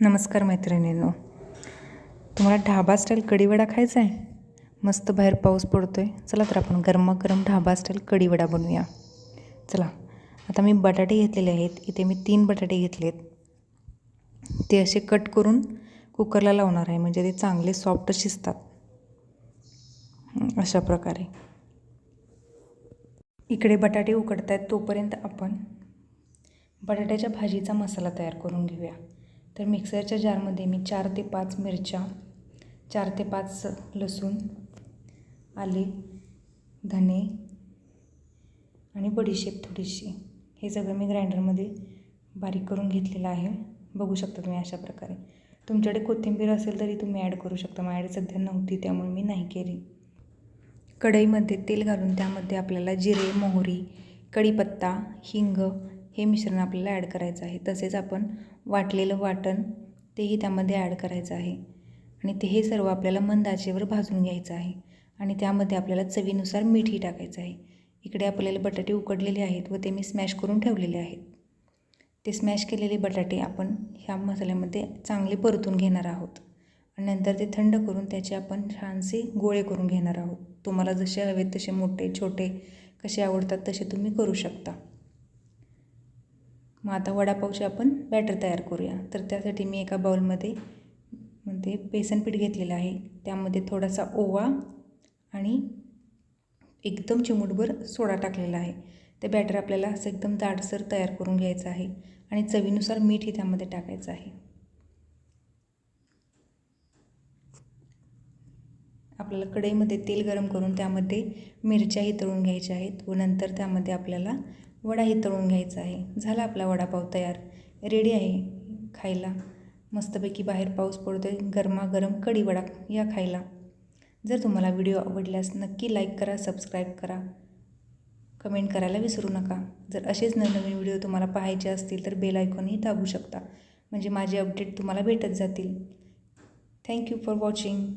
नमस्कार मैत्रिणींनो. तुम्हाला ढाबा स्टाईल कढीवडा खायचा आहे? मस्त बाहेर पाऊस पडतो आहे चला तर आपण गरमागरम ढाबा स्टाईल कढीवडा बनवूया. चला. आता मी बटाटे घेतलेले आहेत. इथे मी तीन बटाटे घेतलेत. ते असे कट करून कुकरला लावणार आहे. म्हणजे ते चांगले सॉफ्ट शिजतात. अशा प्रकारे. इकडे बटाटे उकडत आहेत तोपर्यंत आपण बटाट्याच्या भाजीचा मसाला तयार करून घेऊया. तर मिक्सरच्या जारमध्ये मी चार ते पाच मिरच्या चार ते पाच लसूण आले धने आणि बडीशेप थोडीशी. हे सगळं मी ग्राइंडरमध्ये बारीक करून घेतलेलं आहे. बघू शकता तुम्ही अशा प्रकारे. तुमच्याकडे कोथिंबीर असेल तरी तुम्ही ॲड करू शकता. माझ्याकडे सध्या नव्हती त्यामुळे मी नाही केली. कढईमध्ये तेल घालून त्यामध्ये आपल्याला जिरे मोहरी कढीपत्ता हिंग हे मिश्रण आपल्याला ॲड करायचं आहे. तसेच आपण वाटलेलं वाटण तेही त्यामध्ये ॲड करायचं आहे. आणि ते हे सर्व आपल्याला मंद आचेवर भाजून घ्यायचं आहे. आणि त्यामध्ये आपल्याला चवीनुसार मीठही टाकायचं आहे. इकडे आपल्याला बटाटे उकडलेले आहेत व ते मी स्मॅश करून ठेवलेले आहेत. ते स्मॅश केलेले बटाटे आपण ह्या मसाल्यामध्ये चांगले परतून घेणार आहोत. आणि नंतर ते थंड करून त्याचे आपण छानसे गोळे करून घेणार आहोत. तुम्हाला जसे हवेत तसे मोठे छोटे कसे आवडतात तसे तुम्ही करू शकता. मग आता वडापावचे आपण बॅटर तयार करूया. तर त्यासाठी मी एका बाउलमध्ये मध्ये बेसन पीठ घेतलेलं आहे. त्यामध्ये थोडासा ओवा आणि एकदम चिमूटभर सोडा टाकलेला आहे. ते बॅटर आपल्याला असं एकदम जाडसर तयार करून घ्यायचं आहे आणि चवीनुसार मीठही त्यामध्ये टाकायचं आहे. आपल्याला कढईमध्ये तेल गरम करून त्यामध्ये मिरच्याही तळून घ्यायच्या आहेत व नंतर त्यामध्ये आपल्याला वडाही तळून घ्यायचा आहे. झाला आपला वडापाव तयार. रेडी आहे खायला. मस्तपैकी बाहेर पाऊस पडतो आहे गरमागरम कढी वडा या खायला. जर तुम्हाला व्हिडिओ आवडल्यास नक्की लाईक करा सबस्क्राईब करा. कमेंट करायला विसरू नका. जर असेच नवनवीन व्हिडिओ तुम्हाला पाहायचे असतील तर बेल आयकॉनही दाबू शकता. म्हणजे माझे अपडेट तुम्हाला भेटत जातील. Thank you for watching